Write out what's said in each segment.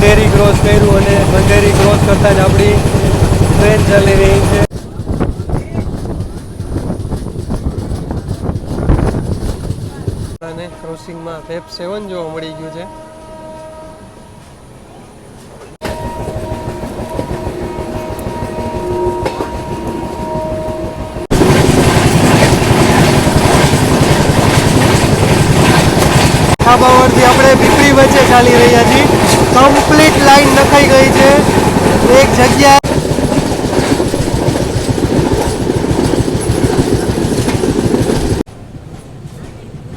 બંડેરી cross કર્યું અને બંડેરી cross કરતાં જ આપણી ટ્રેન ચાલી રહી છે. ક્રોસિંગમાં ફેપ સેવન જોવા મળી ગયું છે. ખાબાવરથી આપણે પીપળી વચ્ચે ચાલી રહ્યા છીએ. કમ્પ્લીટ લાઈન નખાઈ ગઈ છે. એક જગ્યા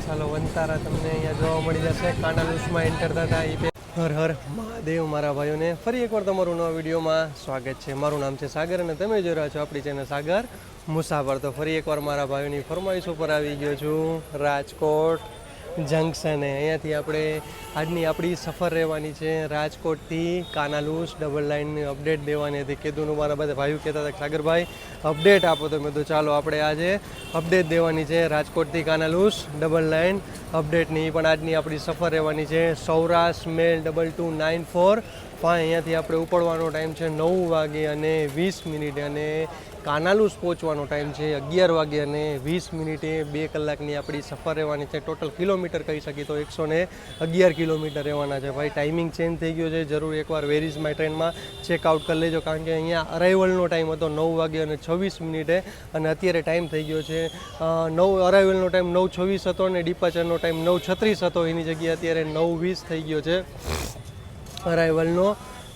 ચાલો વનતારા તમને અહીંયા જોવા મળી જશે. કાંડાલુસમાં એન્ટર થતા એ હર હર મહાદેવ મારા ભાઈઓને ફરી એકવાર તમારું નવા વિડીયોમાં સ્વાગત છે. મારું નામ છે સાગર અને તમે જોઈ રહ્યા છો આપણી ચેનલ સાગર મુસાફર. તો ફરી એકવાર મારા ભાઈઓની ફરમાઈશ ઉપર આવી ગયો છું. રાજકોટ. જંકશને અહીંયાથી આપણે આજની આપણી સફર રહેવાની છે રાજકોટથી કાનાલુસ ડબલ લાઇનની અપડેટ દેવાની હતી. કીધું મારા બધા ભાઈઓ કહેતા હતા, સાગરભાઈ અપડેટ આપો તો. મેં તો ચાલો, આપણે આજે અપડેટ દેવાની છે રાજકોટથી કાનાલુસ ડબલ લાઇન અપડેટની પણ આજની આપણી સફર રહેવાની છે Saurashtra mail double two nine four પણ અહીંયાથી આપણે ઉપડવાનો ટાઈમ છે નવ વાગે અને વીસ મિનિટે. અને કાનાલુસ પહોંચવાનો ટાઈમ છે. અગિયાર વાગે અને વીસ મિનિટે બે કલાકની આપણી સફર રહેવાની છે. ટોટલ કિલોમીટર કહી શકીએ તો એકસો ને અગિયાર કિલોમીટર રહેવાના છે. ભાઈ ટાઈમિંગ ચેન્જ થઈ ગયો છે. જરૂર એકવાર વેરીઝ માય ટ્રેનમાં ચેકઆઉટ કરી લેજો. કારણ કે અહીંયા અરાઇવલનો ટાઈમ હતો નવ વાગે અને છવ્વીસ મિનિટે અને અત્યારે ટાઈમ થઈ ગયો છે. નવ અરાઇવલનો ટાઈમ નવ છવ્વીસ હતો અને ડિપાચરનો ટાઈમ નવ છત્રીસ હતો. એની જગ્યાએ અત્યારે નવ વીસ થઈ ગયો છે. અરાઇવલનો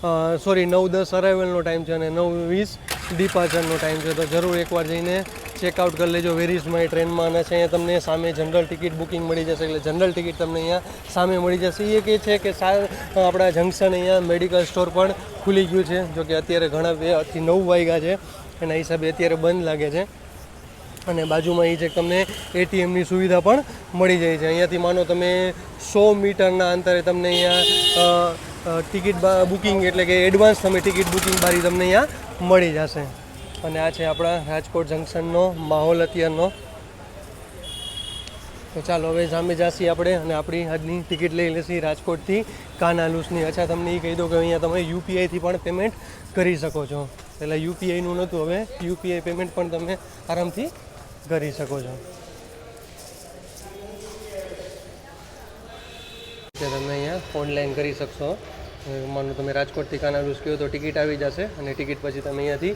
સોરી નવ દસ અરાઇવલનો ટાઈમ છે અને નવ વીસ ડિપાર્ચરનો ટાઈમ છે. તો જરૂર એકવાર જઈને ચેકઆઉટ કરી લેજો. વેરીઝ માય ટ્રેનમાં અને છે, અહીંયા તમને સામે જનરલ ટિકિટ બુકિંગ મળી જશે. એટલે જનરલ ટિકિટ તમને અહીંયા સામે મળી જશે. એ કે છે કે આપણા જંકશન અહીંયા મેડિકલ સ્ટોર પણ ખુલી ગયું છે. જો કે અત્યારે ઘણા બેથી નવ વાગ્યા છે. એના હિસાબે અત્યારે બંધ લાગે છે. અને બાજુમાં એ છે તમને એટીએમની સુવિધા પણ મળી જાય છે. અહીંયાથી માનો તમે સો મીટરના અંતરે તમને અહીંયા ટિકિટ બુકિંગ એટલે કે એડવાન્સ તમે ટિકિટ બુકિંગ બારી તમને અહીંયા મળી જશે. અને આ છે આપણા રાજકોટ જંકશનનો માહોલ અત્યારનો. તો ચાલો, હવે સામે જાસી આપણે અને આપણી આજની ટિકિટ લઈ લેશી રાજકોટથી કાનાલુસની. અચ્છા, તમને એ કહી દો કે અહીંયા તમે યુપીઆઈથી પણ પેમેન્ટ કરી શકો છો. પહેલાં યુપીઆઈનું નહોતું, હવે યુપીઆઈ પેમેન્ટ પણ તમે આરામથી કરી શકો છો. કે તમે અહીંયા ઓનલાઈન કરી શકશો. માનો તમે રાજકોટથી કાનાલુસ કહો તો ટિકિટ આવી જશે અને ટિકિટ પછી તમે અહીંયાથી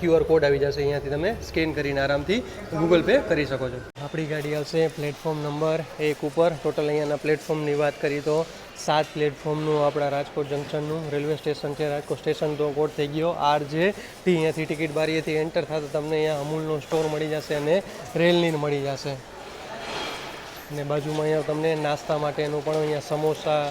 ક્યુઆર કોડ આવી જશે. અહીંયાથી તમે સ્કેન કરીને આરામથી ગૂગલ પે કરી શકો છો. આપણી ગાડી આવશે પ્લેટફોર્મ નંબર એક ઉપર. ટોટલ અહીંયાના પ્લેટફોર્મની વાત કરી તો સાત પ્લેટફોર્મનું આપણા રાજકોટ જંકશનનું રેલવે સ્ટેશન છે. રાજકોટ સ્ટેશન તો કોડ થઈ ગયો આર જે થી અહીંયાથી ટિકિટ બારીએથી એન્ટર થતાં તમને અહીંયા અમૂલનો સ્ટોર મળી જશે અને રેલની મળી જશે. અને બાજુમાં અહીંયા તમને નાસ્તા માટેનું પણ અહીંયા સમોસા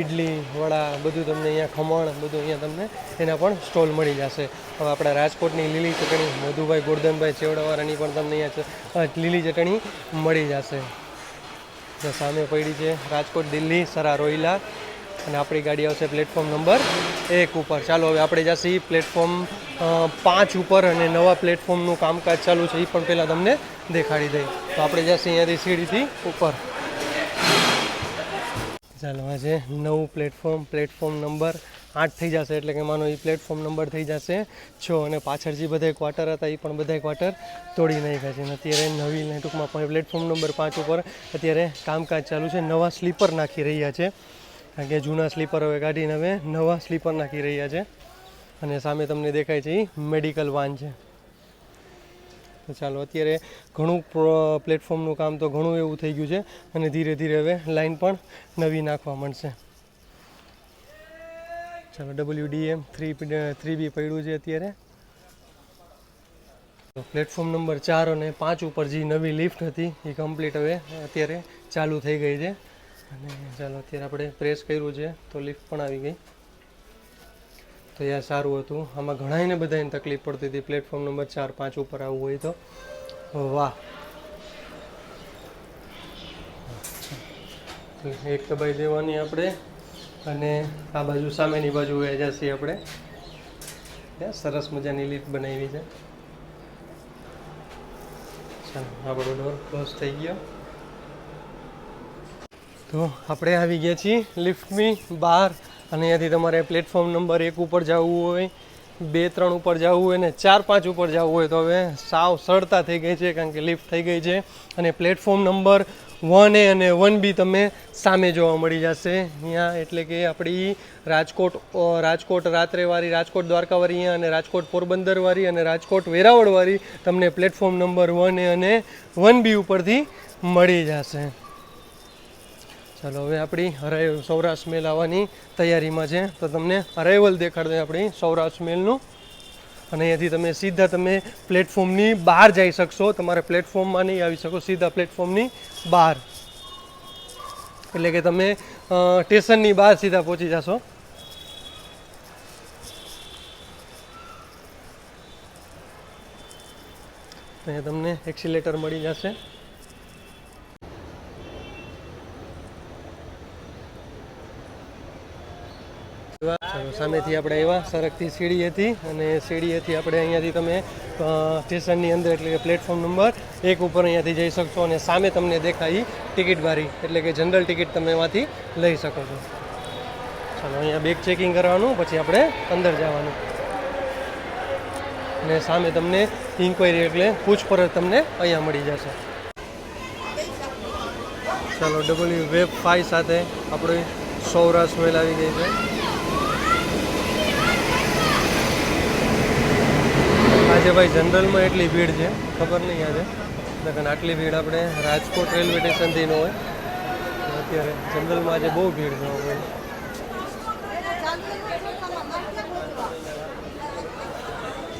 ઇડલી વડા, બધું તમને અહીંયા ખમણ, બધું અહીંયા તમને એના પણ સ્ટોલ મળી જશે. હવે આપણા રાજકોટની લીલી ચટણી, મધુભાઈ ગોરધનભાઈ ચેવડાવાળાની પણ તમને અહીંયા લીલી ચટણી મળી જશે. સામે પડી છે રાજકોટ દિલ્હી સરા રોહિલા અને આપણી ગાડી આવશે પ્લેટફોર્મ નંબર એક ઉપર. ચાલો, હવે આપણે જશે પ્લેટફોર્મ પાંચ ઉપર અને નવા પ્લેટફોર્મનું કામકાજ ચાલુ છે. એ પણ પહેલાં તમને દેખાડી દઈ. તો આપણે જશે અહીંયાથી સીડીથી ઉપર. ચાલો, આ છે નવું પ્લેટફોર્મ. પ્લેટફોર્મ નંબર આઠ થઈ જશે. એટલે કે માનો એ પ્લેટફોર્મ નંબર થઈ જશે છ. અને પાછળ જે બધા ક્વાર્ટર હતા એ પણ બધા ક્વાર્ટર તોડી નાખ્યા છે. અને અત્યારે નવીને ટૂંકમાં પણ પ્લેટફોર્મ નંબર પાંચ ઉપર અત્યારે કામકાજ ચાલુ છે. નવા સ્લીપર નાખી રહ્યા છે. કારણ કે જૂના સ્લીપર હવે કાઢીને હવે નવા સ્લીપર નાખી રહ્યા છે. અને સામે તમને દેખાય છે એ મેડિકલ વાન છે. તો ચાલો, અત્યારે ઘણું પ્લેટફોર્મનું કામ તો ઘણું એવું થઈ ગયું છે અને ધીરે ધીરે હવે લાઈન પણ નવી નાખવા મળશે ચાલો W D M three three B પડ્યું છે અત્યારે. પ્લેટફોર્મ નંબર ચાર અને પાંચ ઉપર જે નવી લિફ્ટ હતી, એ કમ્પ્લીટ હવે અત્યારે ચાલુ થઈ ગઈ છે. અને ચાલો, અત્યારે આપણે પ્રેસ કર્યું છે, તો લિફ્ટ પણ આવી ગઈ. તો યાર, સારું હતું. આમાં ઘણાને બધાને તકલીફ પડતી હતી. પ્લેટફોર્મ નંબર ચાર, પાંચ ઉપર આવવું હોય તો. વાહ. એક દબાઈ દેવાની આપણે. અને આ બાજુ સામેની બાજુ એજાસી આપણે. સરસ મજાની લિફ્ટ બનાવી છે. ચાલો, આપણો ડોર ક્લોઝ થઈ ગયો. તો આપણે આવી ગયા છીએ લિફ્ટની બહાર અને અહીંયાથી તમારે પ્લેટફોર્મ નંબર એક ઉપર જવું હોય, બે, ત્રણ ઉપર જવું હોય ને ચાર, પાંચ ઉપર જવું હોય તો હવે સાવ સરળતા થઈ ગઈ છે કારણ કે લિફ્ટ થઈ ગઈ છે અને પ્લેટફોર્મ નંબર વન એ અને વન બી તમે સામે જોવા મળી જશે. અહીંયા એટલે કે આપણી રાજકોટ રાજકોટ રાત્રેવાળી, રાજકોટ દ્વારકાવાળી અહીંયા અને રાજકોટ પોરબંદરવાળી અને રાજકોટ વેરાવળવાળી તમને પ્લેટફોર્મ નંબર વન એ અને વન બી ઉપરથી મળી જશે. ચાલો, હવે આપણી અરાઈવલ સૌરાષ્ટ્ર મેલ આવવાની તૈયારીમાં છે. તો તમને અરાઈવલ દેખાડ દે આપણી સૌરાષ્ટ્ર મેલનું. અને અહીંયાથી તમે સીધા તમે પ્લેટફોર્મની બહાર જઈ શકશો. તમારે પ્લેટફોર્મમાં નહીં આવી શકો, સીધા પ્લેટફોર્મની બહાર. એટલે કે તમે સ્ટેશનની બહાર સીધા પહોંચી જશો. અહીંયા તમને એક્સિલેટર મળી જશે. સામેથી આપણે આવ્યા, સરકથી સીડી હતી અને સીડીએથી આપણે અહીંયાથી તમે સ્ટેશનની અંદર, એટલે કે પ્લેટફોર્મ નંબર એક ઉપર અહીંયાથી જઈ શકશો અને સામે તમને દેખાય ટિકિટ બારી, એટલે કે જનરલ ટિકિટ તમે એમાંથી લઈ શકો છો. ચાલો, અહીંયા બેગ ચેકિંગ કરવાનું, પછી આપણે અંદર જવાનું. અને સામે તમને ઇન્ક્વાયરી એટલે પૂછપરછ તમને અહીંયા મળી જશે. ચાલો ડબલ્યુ વેબ ફાઈ સાથે આપણી સૌરાષ્ટ્ર મેલ આવી ગઈ છે આજે ભાઈ, જનરલમાં એટલી ભીડ છે, ખબર નહીં આજે. નકર આટલી ભીડ આપણે રાજકોટ રેલવે સ્ટેશનથી હોય. અત્યારે જનરલમાં આજે બહુ ભીડ મળે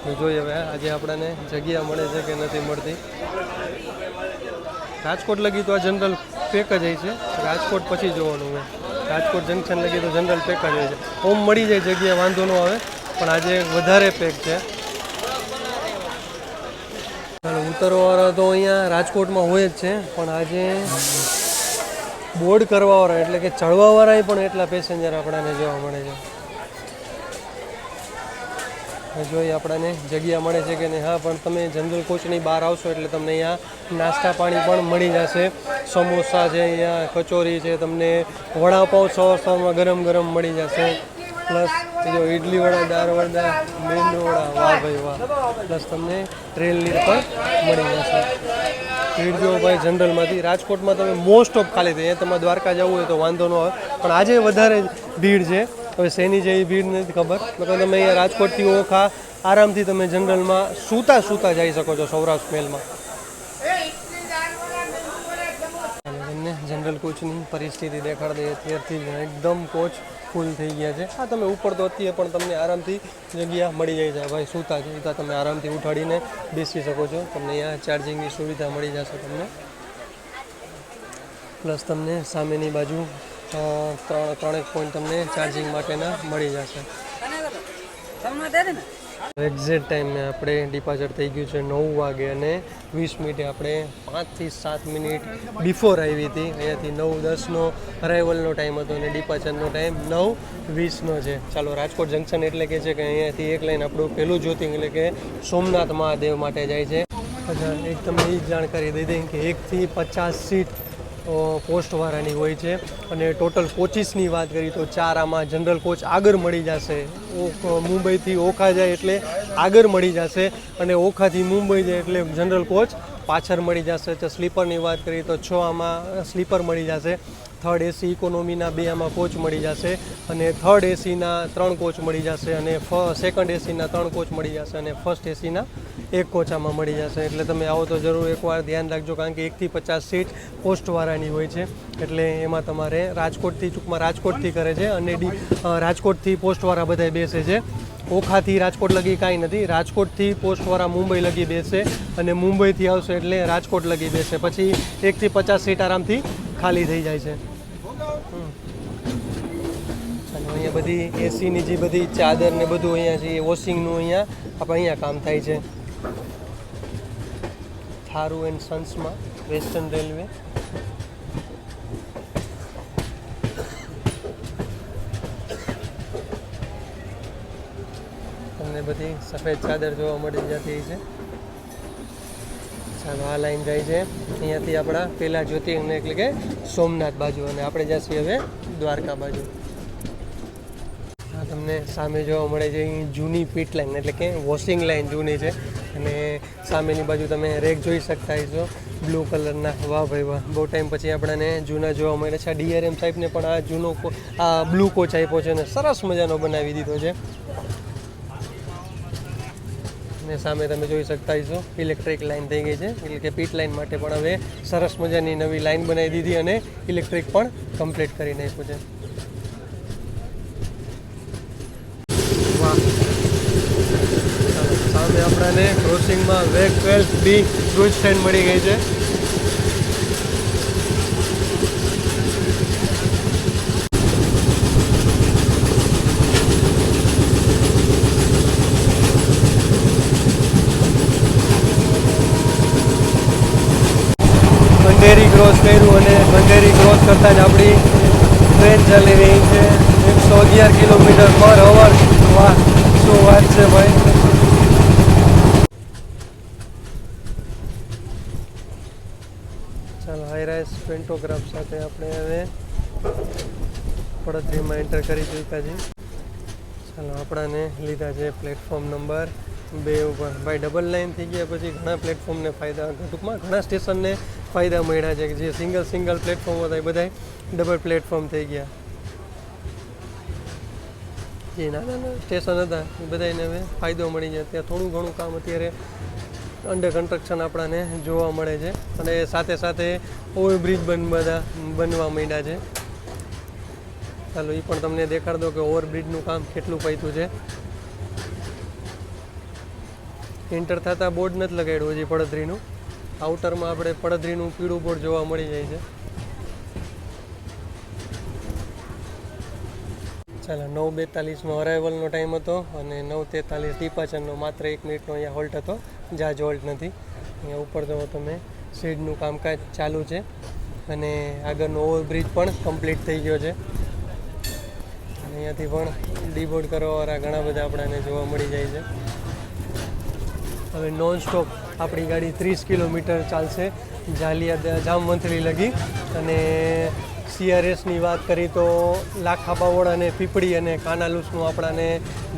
તો જોઈએ હવે, આજે આપણને જગ્યા મળે છે કે નથી મળતી. રાજકોટ લગી તો આ જનરલ પેક જ હોય છે. રાજકોટ પછી જોવાનું હોય. રાજકોટ જંકશન લગી તો જનરલ પેક જ હોય છે. ઓમ મળી જાય જગ્યા, વાંધો ન આવે, પણ આજે વધારે પેક છે. ચાલો ઉતરવાવાળા તો અહીંયા રાજકોટમાં હોય જ છે, પણ આજે બોર્ડ કરવાવાળા, એટલે કે ચડવાવાળા પણ એટલા પેસેન્જર આપણાને જોવા મળે છે. જોઈએ આપણાને જગ્યા મળે છે કે નહીં. હા, પણ તમે જનરલ કોચની બહાર આવશો એટલે તમને અહીંયા નાસ્તા પાણી પણ મળી જશે. સમોસા છે અહીંયા, કચોરી છે, તમને વડાપાઉં સવાર સવારમાં ગરમ ગરમ મળી જશે. પ્લસ જો ઇડલી વડા દાળ વડા મેંદુ વડા વાહ ભાઈ વાહ. પ્લસ તમને ટ્રેનની પણ મળી જશે. ભીડ ભાઈ જનરલમાંથી, રાજકોટમાં તમે મોસ્ટ ઓફ ખાલી થઈ. તમારે દ્વારકા જવું હોય તો વાંધો ન આવે. પણ આજે વધારે ભીડ છે. હવે શેની જેવી ભીડ નથી ખબર. મતલબ તમે અહીંયા રાજકોટથી ઓખા, આરામથી તમે જનરલમાં સૂતા સૂતા જઈ શકો છો સૌરાષ્ટ્ર મેલમાં. જનરલ કોચની પરિસ્થિતિ દેખાડી દે અત્યારથી એકદમ કોચ ફૂલ થઈ ગયા છે. હા, તમે ઉપર તો અત્યારે પણ તમને આરામથી જગ્યા મળી જાય છે. ભાઈ સૂતા છે. તો તમે આરામથી ઉઠાડીને બેસી શકો છો. તમને અહીંયા ચાર્જિંગની સુવિધા મળી જશે તમને. પ્લસ તમને સામેની બાજુ ત્રણ, ત્રણેક પોઈન્ટ તમને ચાર્જિંગ માટેના મળી જશે. એક્ઝેક્ટ ટાઈમે આપણે ડિપાર્ચર થઈ ગયું છે નવ વાગે અને વીસ મિનિટે આપણે પાંચથી સાત મિનિટ બિફોર આવી હતી. અહીંયાથી નવ, દસનો અરાઇવલનો ટાઈમ હતો અને ડિપાર્ચરનો ટાઈમ નવ, વીસનો છે. ચાલો, રાજકોટ જંકશન એટલે કે છે કે અહીંયાથી એક લાઈન આપણું પહેલું જ્યોતિંગ એટલે કે સોમનાથ મહાદેવ માટે જાય છે. અચ્છા, એક તમને એ જ જાણકારી દઈ દઈએ કે એકથી પચાસ સીટ પોસ્ટવાળાની હોય છે. અને ટોટલ કોચિસની વાત કરીએ તો ચાર આમાં જનરલ કોચ આગળ મળી જશે. મુંબઈથી ઓખા જાય એટલે આગળ મળી જશે. અને ઓખાથી મુંબઈ જાય એટલે જનરલ કોચ પાછળ મળી જશે. તો સ્લીપરની વાત કરીએ તો છ આમાં સ્લીપર મળી જશે. થર્ડ એસી ઇકોનોમીના બે આમાં કોચ મળી જશે અને થર્ડ એસીના ત્રણ કોચ મળી જશે અને સેકન્ડ એસીના ત્રણ કોચ મળી જશે અને ફર્સ્ટ એસીના એક કોચ આમાં મળી જશે. એટલે તમે આવો તો જરૂર એકવાર ધ્યાન રાખજો, કારણ કે એકથી પચાસ સીટ પોસ્ટવાળાની હોય છે. એટલે એમાં તમારે રાજકોટથી ટૂંકમાં રાજકોટથી કરે છે અને રાજકોટથી પોસ્ટવાળા બધા બેસે છે. ઓખાથી રાજકોટ લગી કાંઈ નથી, રાજકોટથી પોસ્ટવાળા મુંબઈ લગી બેસે અને મુંબઈથી આવશે એટલે રાજકોટ લગી બેસે. પછી એકથી પચાસ સીટ આરામથી ખાલી થઈ જાય છે. અને અહીંયા બધી એસીની જે બધી ચાદર ને બધું અહીંયા છે વોશિંગનું અહીંયા આપણે અહીંયા કામ થાય છે. થારુ એન્ડ સન્સમાં વેસ્ટર્ન રેલવે. તમને બધી સફેદ ચાદર જોવા મળી જતી છે. ચાલો આ લાઈન જાય છે. અહીંયાથી આપણા પહેલા જ્યોતિર્લિંગ એટલે કે સોમનાથ બાજુ અને આપણે જઈશું હવે દ્વારકા બાજુ. તમને સામે જોવા મળે છે, અહીં જૂની પીટ લાઈન એટલે કે વોશિંગ લાઈન જૂની છે. અને સામેની બાજુ તમે રેક જોઈ શકતા છો બ્લુ કલરના. વાહ ભાઈ વાહ. બહુ ટાઈમ પછી આપણને જૂના જોવા મળે છે. આ ડીઆરએમ સાહેબને પણ આ જૂનો આ બ્લુ કોચ આપ્યો છે અને સરસ મજાનો બનાવી દીધો છે. અને સામે તમે જોઈ શકતા છો ઇલેક્ટ્રિક લાઇન થઈ ગઈ છે. એટલે કે પીટ લાઇન માટે પણ હવે સરસ મજાની નવી લાઈન બનાવી દીધી અને ઇલેક્ટ્રિક પણ કમ્પ્લીટ કરી નાખ્યું છે. સામે આપણાને ક્રોસિંગમાં વેગ ટ્વેલ્થ બી ક્રૂઝ સ્ટેન્ડ મળી ગઈ છે ખંડેરી ક્રોસ કર્યું અને બંધેરી ક્રોસ કરતાં જ આપણી ટ્રેન ચાલી રહી છે. એકસો અગિયાર કિલોમીટર પર અવર વાહ, શું વાત છે ભાઈ. ચાલો હાઈરાઇસ પેન્ટોગ્રાફ સાથે આપણે હવે પડતરીમાં એન્ટર કરી ચૂક્યા છીએ ચાલો, આપણાને લીધા છે પ્લેટફોર્મ નંબર બે ઉપર. ભાઈ ડબલ લાઇન થઈ ગયા પછી ઘણા પ્લેટફોર્મને ફાયદા. ટૂંકમાં ઘણા સ્ટેશનને ફાયદા મળ્યા છે કે જે સિંગલ સિંગલ પ્લેટફોર્મ હતા એ બધા ડબલ પ્લેટફોર્મ થઈ ગયા. જે નાના નાના સ્ટેશન હતા એ બધાને હવે ફાયદો મળી જાય. ત્યાં થોડું ઘણું કામ અત્યારે અંડર કન્સ્ટ્રક્શન આપણાને જોવા મળે છે. અને સાથે સાથે ઓવરબ્રિજ બન, બધા બનવા માંડ્યા છે. ચાલો એ પણ તમને દેખાડ દો કે ઓવરબ્રિજનું કામ કેટલું પૈતું છે. એન્ટર થતાં બોર્ડ નથી લગાડ્યું હજી પડદરીનું આઉટરમાં આપણે પડદરીનું પીળું બોર્ડ જોવા મળી જાય છે. ચાલો, નવ બેતાલીસનો અરાઇવલનો ટાઈમ હતો અને નવ તેતાલીસ ડિપાચરનો માત્ર એક મિનિટનો અહીંયા હોલ્ટ હતો. જ્યાં જ હોલ્ટ નથી. અહીંયા ઉપર જુઓ તમે સીડનું કામકાજ ચાલુ છે. અને આગળનો ઓવરબ્રિજ પણ કમ્પ્લીટ થઈ ગયો છે. અને અહીંયાથી પણ ડીબોર્ડ કરવાવાળા ઘણા બધા આપણાને જોવા મળી જાય છે. હવે નોન સ્ટોપ આપણી ગાડી ત્રીસ કિલોમીટર ચાલશે. જાલિયા જામવંથલી લગી. અને સીઆરએસની વાત કરી તો લાખા બાવળ અને પીપળી અને કાનાલુસનું આપણાને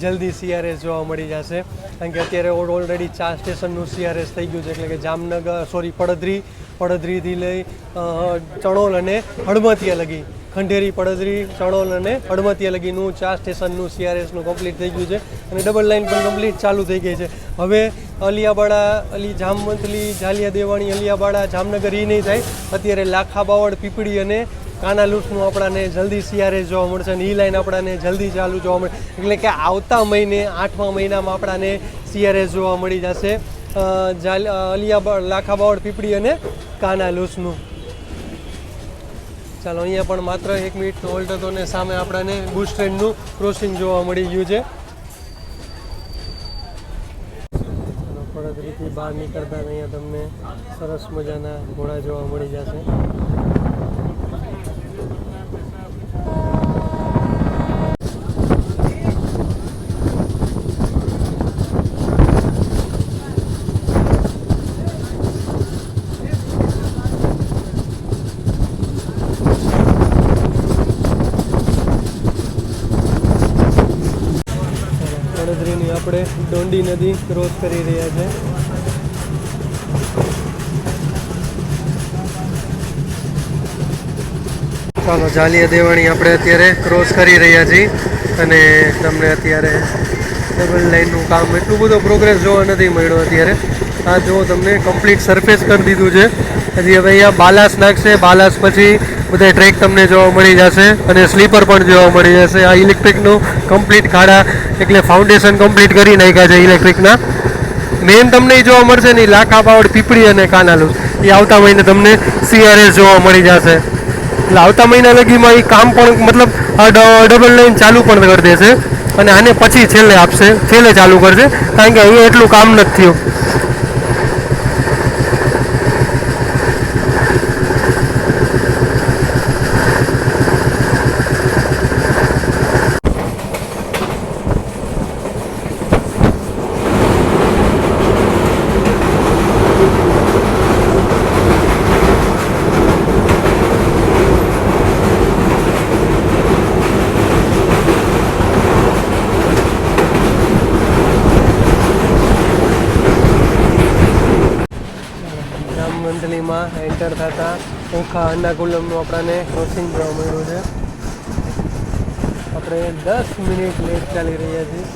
જલ્દી સીઆરએસ જોવા મળી જશે. કારણ કે અત્યારે ઓલરેડી ચાર સ્ટેશનનું સીઆરએસ થઈ ગયું છે. એટલે કે જામનગર સોરી પડદરી પડદરીથી લઈ ચણોલ અને હળમતિયા લગી. ખંડેરી પડદરી, ચણોલ અને હળમતિયા લગીનું ચાર સ્ટેશનનું સીઆરએસનું કમ્પ્લીટ થઈ ગયું છે અને ડબલ લાઇન પણ કમ્પ્લીટ ચાલુ થઈ ગઈ છે. હવે અલિયાબાડા, અલી જામવંતલી જાલિયા દેવાણી, અલિયાબાડા, જામનગર એ નહીં થાય. અત્યારે લાખા બાવળ, પીપળી અને કાના લૂંટનું આપણાને જલ્દી સીઆરએસ જોવા મળશે અને એ લાઈન આપણાને જલ્દી ચાલુ જોવા મળે. એટલે કે આવતા મહિને, આઠમા મહિનામાં આપણાને સીઆરએસ જોવા મળી જશે. અ, જાલ અલિયાબા લાખા બાવળ પીપળી અને કાના લૂસનું. ચાલો અહીંયા પણ માત્ર એક મિનિટનો હોલ્ડ હતો ને સામે આપણાને બુશ ટ્રેનનું ક્રોસિંગ જોવા મળી ગયું છે. પડદરીથી બહાર નીકળતા અહીંયા તમને સરસ મજાના ઘોડા જોવા મળી જશે વડોદરીની આપણે ડોંડી નદી ક્રોસ કરી રહ્યા છે. ચાલો, જાલિયા દેવાણી આપણે અત્યારે ક્રોસ કરી રહ્યા છીએ અને તમને અત્યારે ડબલ લાઇનનું કામ એટલું બધો પ્રોગ્રેસ જોવા નથી મળ્યો અત્યારે. આ જો તમને કમ્પ્લીટ સરફેસ કરી દીધું છે. હજી હવે અહીંયા બાલાસ નાખશે બાલાસ પછી બધા ટ્રેક તમને જોવા મળી જશે અને સ્લીપર પણ જોવા મળી જશે. આ ઇલેક્ટ્રિકનું કમ્પ્લીટ ખાડા એટલે ફાઉન્ડેશન કમ્પ્લીટ કરી નાખ્યા છે ઇલેક્ટ્રિકના મેન તમને એ જોવા મળશે ને લાખા પાવડ પીપળી અને કાનાલુ. એ આવતા મહિને તમને સીઆરએસ જોવા મળી જશે. એટલે આવતા મહિના લગીમાં એ કામ પણ મતલબ ડબલ લાઈન ચાલુ પણ કરી દેશે. અને આને પછી છેલ્લે આપશે. છેલ્લે ચાલુ કરશે. કારણ કે અહીંયા એટલું કામ નથી થયું. મંથલીમાં એન્ટર થતા ઓખા અન્નાકુલમનું આપણને ક્રોસિંગ જોવા મળ્યું છે. આપણે દસ મિનિટ લેટ ચાલી રહ્યા છીએ.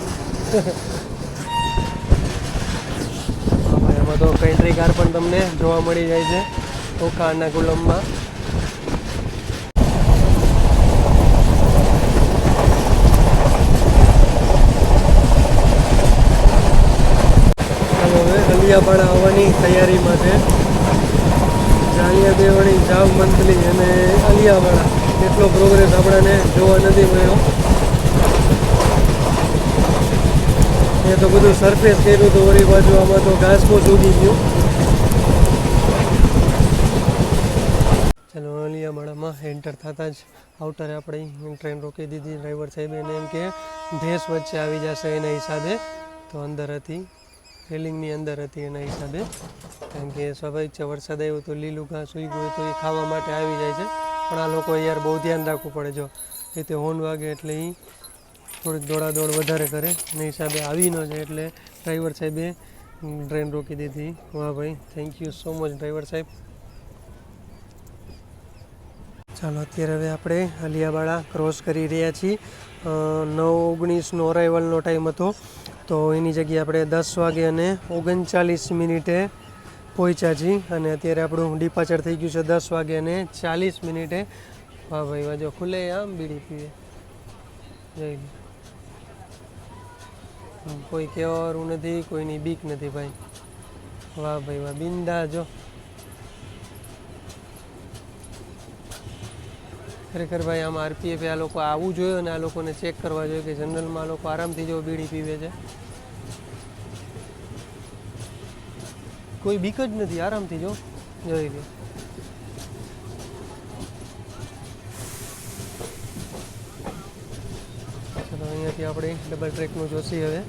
એમાં તો કન્ટ્રી કાર પણ તમને જોવા મળી જાય છે, ઓખા અન્નાકુલમમાં હવે અલિયાપાડા આવવાની તૈયારીમાં છે જાલિયા દેવણી જાવ મંથલી અને અલિયાવાળા. એટલો પ્રોગ્રેસ આપણાને જોવા નથી મળ્યો. એ તો બધું સરફેસ કર્યું હતું વળી બાજુ આમાં તો ઘાસ બહુ ઉગી ગયું. ચાલો અલિયાવાડામાં એન્ટર થતાં જ આઉટરે આપણે ટ્રેન રોકી દીધી. ડ્રાઈવર સાહેબ એને એમ કે, ભેંસ વચ્ચે આવી જશે એના હિસાબે. તો અંદર હતી રેલિંગની અંદર હતી એના હિસાબે. કારણ કે સ્વાભાવિક છે, વરસાદ આવ્યો તો લીલું ઘાસ સુઈ ગયું તો એ ખાવા માટે આવી જાય છે. પણ આ લોકો યાર બહુ ધ્યાન રાખવું પડે જો. રીતે હોર્ન વાગે એટલે એ થોડીક દોડાદોડ વધારે કરે. એના હિસાબે આવી ન જાય એટલે ડ્રાઈવર સાહેબે ટ્રેન રોકી દીધી. વાહ ભાઈ thank you so much driver સાહેબ. ચાલો, અત્યારે હવે આપણે અલિયાવાડા ક્રોસ કરી રહ્યા છીએ. નવ ઓગણીસનો અરાઇવલનો ટાઈમ હતો. તો એની જગ્યાએ આપણે દસ વાગે અને ઓગણચાલીસ મિનિટે પહોંચ્યા છીએ અને અત્યારે આપણું ડિપાચર થઈ ગયું છે દસ વાગે અને ચાલીસ મિનિટે. વાહ ભાઈ, વાહ, જો ખુલે આમ બીડી પીએ જઈ કોઈ કહેવાનું નથી, કોઈની બીક નથી ભાઈ. વાહ ભાઈ, વાહ બિંદા જો. ખરેખર ભાઈ, આમ આરપીએફ આ લોકો આવવું જોઈએ અને આ લોકોને ચેક કરવા જોઈએ કે જનરલમાં આ લોકો આરામથી જો બીડી પીવે છે કોઈ બીક જ નથી. આરામથી જો. જોઈ લે. ચલો, અહીંયાથી આપણે ડબલ ટ્રેકનું જોશી હવે.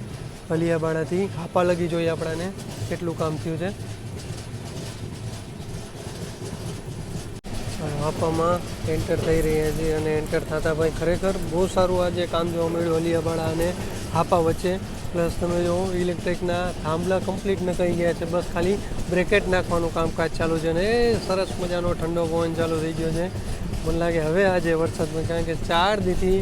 અલિયાબાડાથી હાપા લગી જોઈએ આપણાને. કેટલું કામ થયું છે. હાપામાં એન્ટર થઈ રહ્યા છે અને એન્ટર થતા ભાઈ ખરેખર બહુ સારું આજે કામ જોવા મળ્યું અલિયાબાડા અને હાપા વચ્ચે. પ્લસ તમે જો ઇલેક્ટ્રિકના થાંભલા કમ્પ્લીટ નખાઈ ગયા છે, બસ ખાલી બ્રેકેટ નાખવાનું કામકાજ ચાલુ છે ને. સરસ મજાનો ઠંડો પવન ચાલુ થઈ ગયો છે. મને લાગે હવે આજે વરસાદમાં, કારણ કે ચાર દીથી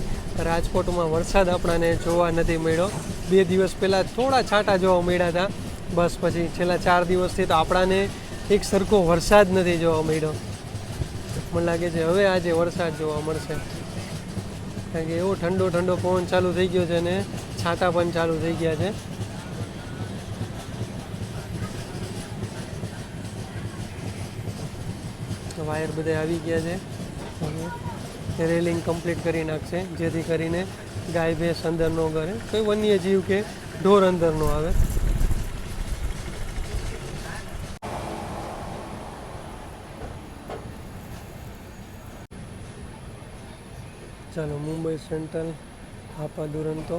રાજકોટમાં વરસાદ આપણાને જોવા નથી મળ્યો. બે દિવસ પહેલાં થોડા છાંટા જોવા મળ્યા હતા. બસ પછી છેલ્લા ચાર દિવસથી તો આપણાને એક સરખો વરસાદ નથી જોવા મળ્યો. મને લાગે છે હવે આજે વરસાદ જોવા મળશે. કારણ કે એવો ઠંડો ઠંડો પવન ચાલુ થઈ ગયો છે અને છાંટા પણ ચાલુ થઈ ગયા છે. વાયર બધા આવી ગયા છે. રેલિંગ કમ્પ્લીટ કરી નાખશે, જેથી કરીને ગાય, ભેંસ અંદર ન કરે કોઈ વન્ય જીવ કે ઢોર અંદર ન આવે. ચાલો મુંબઈ સેન્ટ્રલ, હાપા દુરંતો.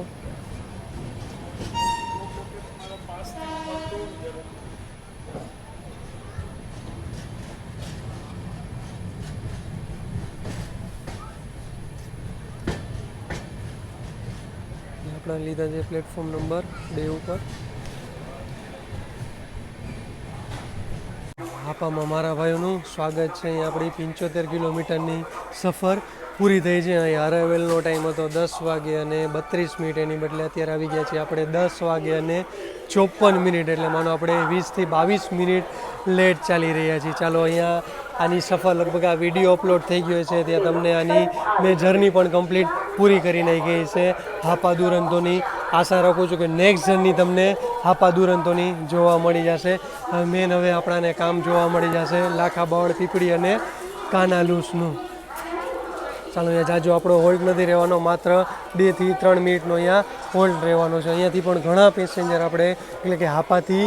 આપણે લીધા છે પ્લેટફોર્મ નંબર બે ઉપર. હાપામાં મારા ભાઈઓનું સ્વાગત છે. અહીં આપણી પંચોતેર કિલોમીટરની સફર પૂરી થઈ છે. અહીં અરાઇવલનો ટાઈમ હતો દસ વાગે અને બત્રીસ મિનિટ એની બદલે અત્યારે આવી ગયા છીએ આપણે દસ વાગે અને ચોપન મિનિટ. એટલે માનો આપણે વીસથી બાવીસ મિનિટ લેટ ચાલી રહ્યા છીએ. ચાલો અહીંયા આની સફર લગભગ આ વીડિયો અપલોડ થઈ ગયો છે. ત્યાં તમને આની મેં જર્ની પણ કમ્પ્લીટ પૂરી કરી નાખી છે. હાપા દુરંતોની આશા રાખું છું કે નેક્સ્ટ જર્ની તમને હાપા દુરંતોની જોવા મળી જશે. મેન હવે આપણાને કામ જોવા મળી જશે. લાખા બાવળ પીપળી અને કાનાલુસનું. ચાલો, અહીંયા જાજો આપણો હોલ્ડ નથી રહેવાનો. માત્ર બેથી ત્રણ મિનિટનો અહીંયા હોલ્ડ રહેવાનો છે. અહીંયાથી પણ ઘણા પેસેન્જર આપણે એટલે કે હાપાથી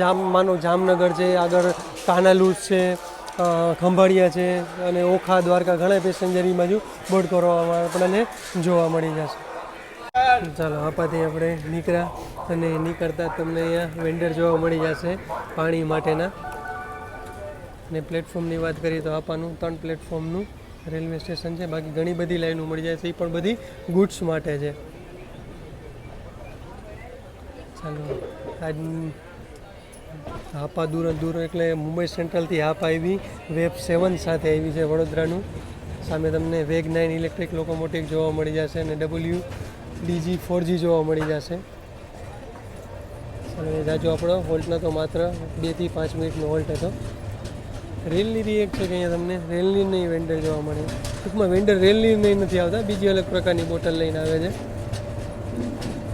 જામ, માનો જામનગર છે, આગળ કાનાલુસ છે ખંભાળિયા છે અને ઓખા, દ્વારકા ઘણા પેસેન્જર એ બાજુ બોર્ડ કરવામાં આપણને જોવા મળી જશે. ચાલો હાપાથી આપણે નીકળ્યા અને નીકળતા તમને અહીંયા વેન્ડર જોવા મળી જશે પાણી માટેના. અને પ્લેટફોર્મની વાત કરીએ તો આપાનું ત્રણ પ્લેટફોર્મનું રેલવે સ્ટેશન છે. બાકી ઘણી બધી લાઈનો મળી જાય છે. એ પણ બધી ગુડ્સ માટે છે. ચાલો, આજ હાપા દૂર દૂર એટલે મુંબઈ સેન્ટ્રલથી હાપા આવી, વેબ સેવન સાથે આવી છે વડોદરાનું. સામે તમને વેગ નાઇન ઇલેક્ટ્રિક લોકોમોટિવ જોવા મળી જશે અને ડબલ્યુ ડીજી ફોરજી જોવા મળી જશે. અને જાજો આપણો, હોલ્ટનો તો માત્ર બેથી પાંચ મિનિટનો હોલ્ટ હતો. રેલની રી એક છે કે અહીંયા તમને, રેલની નહીં, વેન્ડર જોવા મળે. ટૂંકમાં વેન્ડર રેલની નહીં નથી આવતા, બીજી અલગ પ્રકારની બોટલ લઈને આવે છે.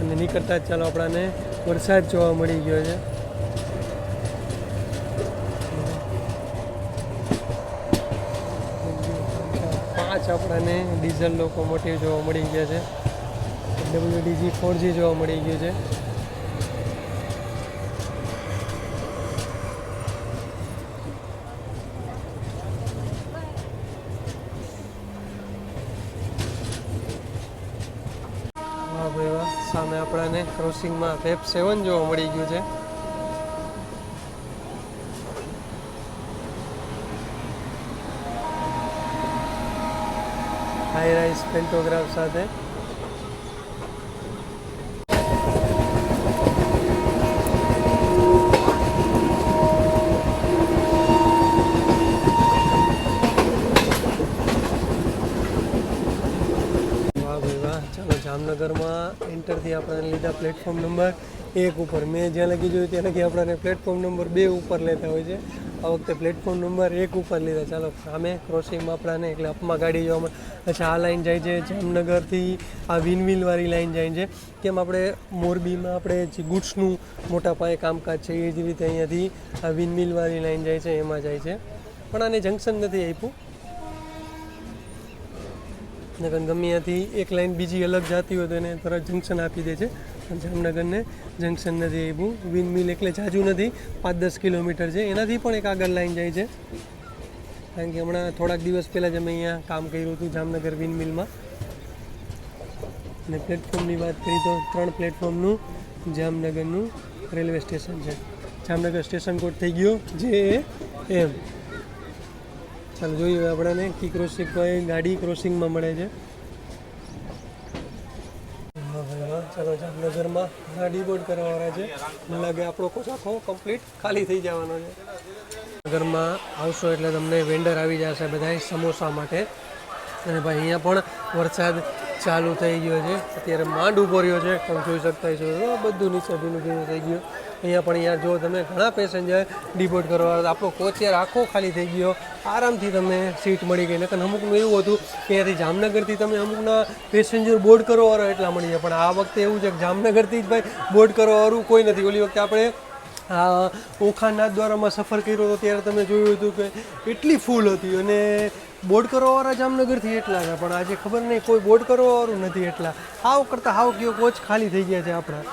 અને નીકળતા જ ચાલો આપણાને વરસાદ જોવા મળી ગયો છે. પાંચ આપણને. ડીઝલ લોકોમોટિવ જોવા મળી ગયા છે. ડબલ્યુડીજી ફોરજી જોવા મળી ગયું છે. સામે આપણાને ક્રોસિંગમાં વેબ સેવન જોવા મળી ગયું છે. રાઈસ પેન્ટોગ્રાફ સાથે. ચાલો જામનગરમાં એન્ટરથી આપણને લીધા પ્લેટફોર્મ નંબર એક ઉપર. મેં જ્યાં લગી જોયું ત્યાં લગી આપણને પ્લેટફોર્મ નંબર બે ઉપર લેતા હોય છે. આ વખતે પ્લેટફોર્મ નંબર એક ઉપર લીધા. ચાલો, સામે ક્રોસિંગમાં આપણાને એટલે અપમાં ગાડી જોવા મળે. અચ્છા આ લાઈન જાય છે જામનગરથી આ વિનવિલવાળી લાઈન જાય છે. કેમ આપણે મોરબીમાં આપણે જે ગુડ્સનું મોટા પાયે કામકાજ છે એ જ રીતે અહીંયાથી આ વિનમિલવાળી લાઈન જાય છે, એમાં જાય છે. પણ આને જંકશન નથી આપ્યું. નકર ગમે ત્યાંથી એક લાઈન બીજી અલગ જાતી હોય તો એને તરત જંકશન આપી દે છે. જામનગરને જંકશન નથી આવ્યું. વિન મિલ એટલે જાજુ નથી. પાંચ દસ કિલોમીટર છે. એનાથી પણ એક આગળ લાઈન જાય છે. કારણ કે હમણાં થોડાક દિવસ પહેલાં જ અમે અહીંયા કામ કર્યું હતું જામનગર વિન મિલમાં અને પ્લેટફોર્મની વાત કરી તો ત્રણ પ્લેટફોર્મનું જામનગરનું રેલવે સ્ટેશન છે. જામનગર સ્ટેશન કોડ થઈ ગયો. જે એમ ચાલો જોઈએ આપણાને કી ક્રોસિંગ ગાડી ક્રોસિંગમાં મળે છે હા ભાઈ હા ચાલો જામનગરમાં ગાડી બોર્ડ કરવાવાળા છે. મને લાગે આપણો કોચ આખો કમ્પ્લીટ ખાલી થઈ જવાનો છે. નગરમાં આવશો એટલે તમને વેન્ડર આવી જશે બધા સમોસા માટે. અને ભાઈ અહીંયા પણ વરસાદ ચાલુ થઈ ગયો છે. અત્યારે માંડ ઊભો રહ્યો છે. તમે જોઈ શકતા છો બધું નીચે ભીનું ભીનું થઈ ગયું. અહીંયા પણ યાર જો તમે ઘણા પેસેન્જર ડિપોર્ટ કરવા આપણો કોચ યાર આખો ખાલી થઈ ગયો. આરામથી તમે સીટ મળી ગઈ. નકર અમુકનું એવું હતું કે અહીંયાથી જામનગરથી તમે અમુકના પેસેન્જર બોર્ડ કરો વાળો એટલા મળી જાય પણ આ વખતે એવું છે કે જામનગરથી જ ભાઈ બોર્ડ કરવાવાળું કોઈ નથી. ઓલી વખતે આપણે ઓખાનાથ દ્વારામાં સફર કર્યો હતો ત્યારે તમે જોયું હતું કે એટલી ફૂલ હતી. અને બોર્ડ કરવાવાળા જામનગરથી એટલા હતા. પણ આજે ખબર નહીં, કોઈ બોર્ડ કરવાવાળું નથી એટલા. હાવ કરતાં હાવ કયો કોચ ખાલી થઈ ગયા છે આપણા.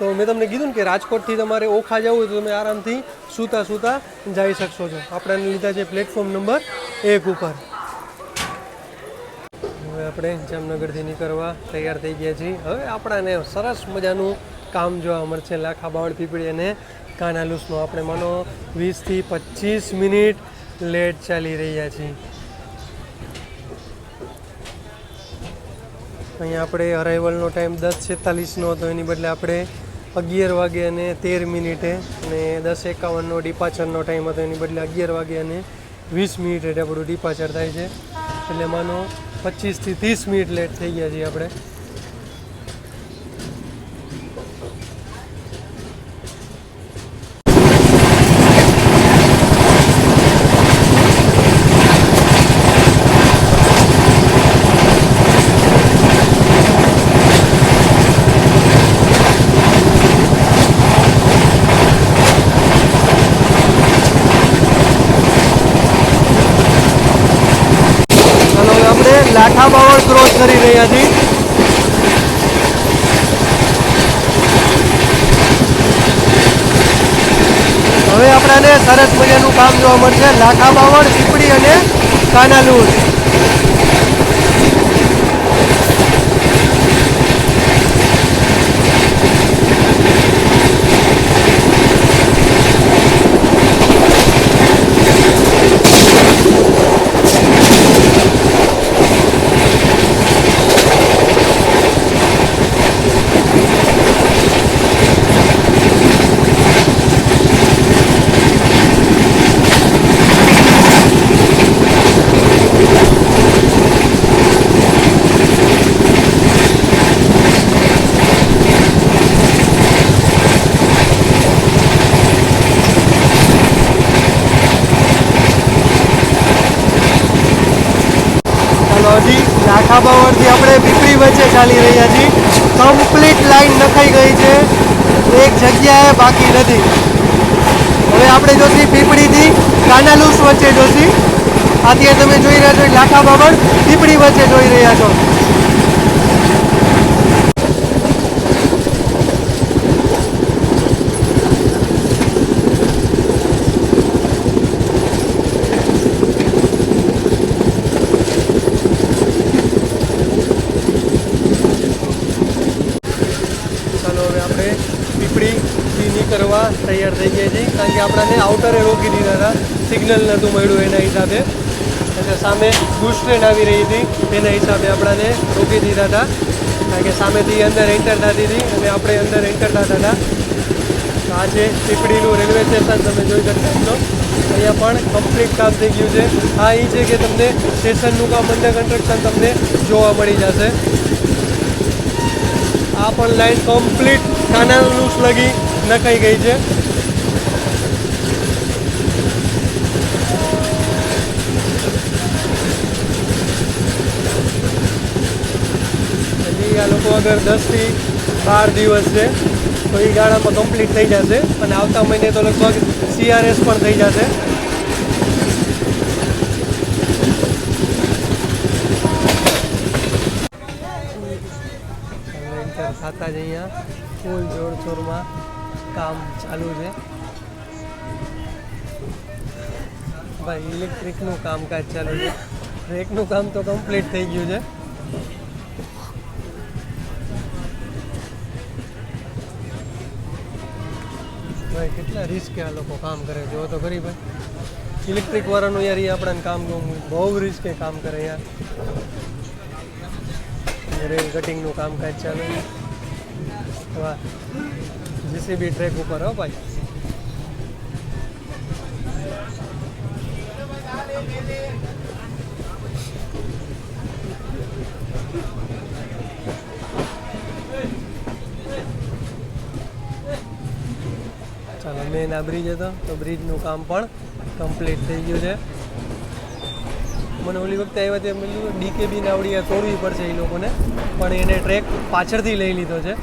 તો મેં તમને કીધું ને કે રાજકોટથી તમારે ઓખા જવું હોય તો તમે આરામથી સૂતા સૂતા જઈ શકશો છો. આપણાને લીધા છે પ્લેટફોર્મ નંબર એક ઉપર. હવે આપણે જામનગરથી નીકળવા તૈયાર થઈ ગયા છીએ. હવે આપણાને સરસ મજાનું કામ જોવા મળશે. લાખા બાવળ પીપળી અને કાનાલુસનું આપણે માનો વીસથી પચીસ મિનિટ લેટ ચાલી રહ્યા છીએ. અહીંયા આપણે અરાઇવલનો ટાઈમ દસ છેતાલીસનો હતો. એની બદલે આપણે અગિયાર વાગે અને તેર મિનિટે અને દસ એકાવનનો ડિપાચરનો ટાઈમ હતો. એની બદલે અગિયાર વાગે અને વીસ મિનિટે આપણું ડિપાચર થાય છે. એટલે માનો પચીસથી ત્રીસ મિનિટ લેટ થઈ ગયા છીએ આપણે ચાલો હવે આપણે લાઠા બાવળ ક્રોસ કરી રહ્યા છીએ હવે આપણાને સરસ મજાનું કામ જોવા મળશે. લાઠા બાવળ પીપળી અને કાનાલુર. વચ્ચે ચાલી રહ્યા છીએ કમ્પ્લીટ લાઈન નખાઈ ગઈ છે. એક જગ્યાએ બાકી નથી. હવે આપણે જોશી પીપળીથી કાનાલુસ વચ્ચે જોશી. અત્યારે તમે જોઈ રહ્યા છો લાખા બાબર પીપળી વચ્ચે જોઈ રહ્યા છો ચાલો હવે આપણે પીપળીથી નીકળવા તૈયાર થઈ ગયા છીએ. કારણ કે આપણાને આઉટરે રોકી દીધા હતા. સિગ્નલ નહોતું મળ્યું એના હિસાબે. એટલે સામે બુશ ટ્રેન આવી રહી હતી. એના હિસાબે આપણાને રોકી દીધા હતા. કારણ કે સામેથી અંદર એન્ટર થતી હતી અને આપણે અંદર એન્ટર થતા હતા. આ છે પીપળીનું રેલવે સ્ટેશન. તમે જોઈ શકતા છો અહીંયા પણ કમ્પ્લીટ કામ થઈ ગયું છે. આ એ છે કે તમને સ્ટેશનનું કામ અંદર કન્સ્ટ્રક્શન તમને જોવા મળી જશે. આ પણ લાઈન કમ્પ્લીટ કાનાલનું લગી નખાઈ ગઈ છે. આ લોકો અગર દસથી બાર દિવસ છે, તો એ ગાળામાં કમ્પ્લીટ થઈ જશે અને આવતા મહિને તો લગભગ સીઆરએસ પણ થઈ જશે. ખાતા જ અહીંયા. ફૂલ જોરશોરમાં કામ ચાલુ છે. ભાઈ ઇલેક્ટ્રિકનું કામકાજ ચાલુ છે. ટ્રેકનું કામ તો કમ્પ્લીટ થઈ ગયું છે. ભાઈ, કેટલા રિસ્કે આ લોકો કામ કરે જો તો ખરી ભાઈ. ઇલેક્ટ્રિક વાળાનું યાર એ આપણને કામ બહુ રિસ્કે કામ કરે યાર. રેલ કટિંગનું કામકાજ ચાલુ વાહ જીસીબી ટ્રેક ઉપર, હો ભાઈ. ચાલો, મેન આ બ્રિજ હતો, તો બ્રિજનું કામ પણ કમ્પ્લીટ થઈ ગયું છે. મને ઓલી વખતે આવ્યા તે મળ્યું ડીકેબી નાવડી તોડવી પડશે એ લોકોને. પણ એને ટ્રેક પાછળથી લઈ લીધો છે.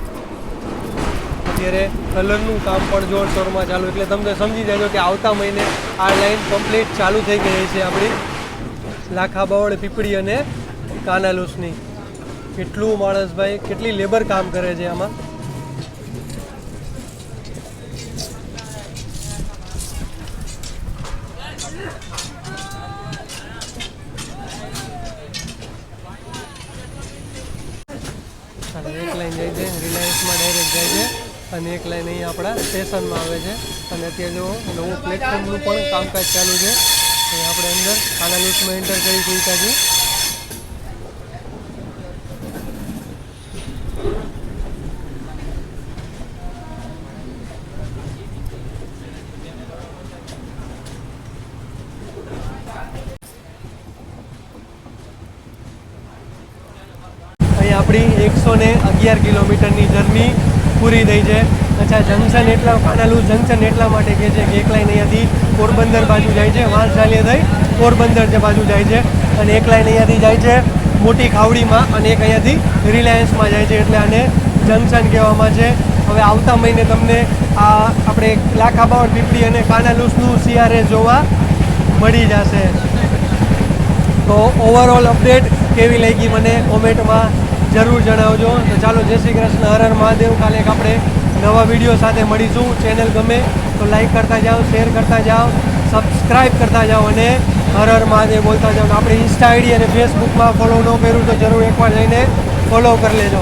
અત્યારે કલરનું કામ પણ જોરશોરમાં ચાલુ એટલે તમને સમજી દેજો કે આવતા મહિને આ લાઈન કમ્પ્લીટ ચાલુ થઈ ગઈ છે આપણી લાખા બાવળ પીપળી અને કાનાલુસની. કેટલું માણસ ભાઈ, કેટલી લેબર કામ કરે છે આમાં. એક લાઈન અહીં આપણા સ્ટેશનમાં આવે છે. અને અત્યારે જો નવું પ્લેટફોર્મનું પણ કામકાજ ચાલુ છે. એ આપણે અંદર કાનાલુસમાં એન્ટર કરી ચૂક્યા છીએ. આપણી એકસો ને અગિયાર કિલોમીટરની જર્ની પૂરી થઈ છે. અચ્છા, જંકશન એટલા કાનાલુ જંકશન એટલા માટે કહે છે કે એક લાઈન અહીંયાથી પોરબંદર બાજુ જાય છે. વાંસજાલીએ થઈ પોરબંદર જે બાજુ જાય છે અને એક લાઈન અહીંયાથી જાય છે મોટી ખાવડીમાં અને એક અહીંયાથી રિલાયન્સમાં જાય છે. એટલે આને જંકશન કહેવામાં છે. હવે આવતા મહિને તમને આ આપણે લાખા બાવળ પીપળી અને કાનાલુસનું સીઆરએસ જોવા મળી જશે. તો ઓવરઓલ અપડેટ કેવી લાગી મને કોમેન્ટમાં જરૂર જણાવજો. તો ચાલો જય શ્રી કૃષ્ણ, હર હર મહાદેવ. કાલે એક આપણે નવા વીડિયો સાથે મળીશું. ચેનલ ગમે તો લાઈક કરતા જાઓ શેર કરતા જાઓ સબસ્ક્રાઈબ કરતા જાઓ અને હર હર મહાદેવ બોલતા જાઓ. આપણે ઇન્સ્ટા આઈડી અને ફેસબુકમાં ફોલો ન કર્યું તો જરૂર એકવાર જઈને ફોલો કરી લેજો.